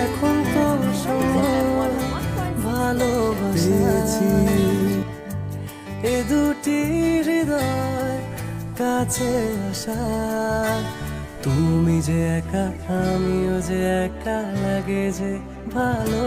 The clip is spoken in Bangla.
এখন তো সময় ভালোবাসি। এ দুটি হৃদয় কাছে আসা। তুমি যে একা, আমিও যে একা লাগে যে ভালো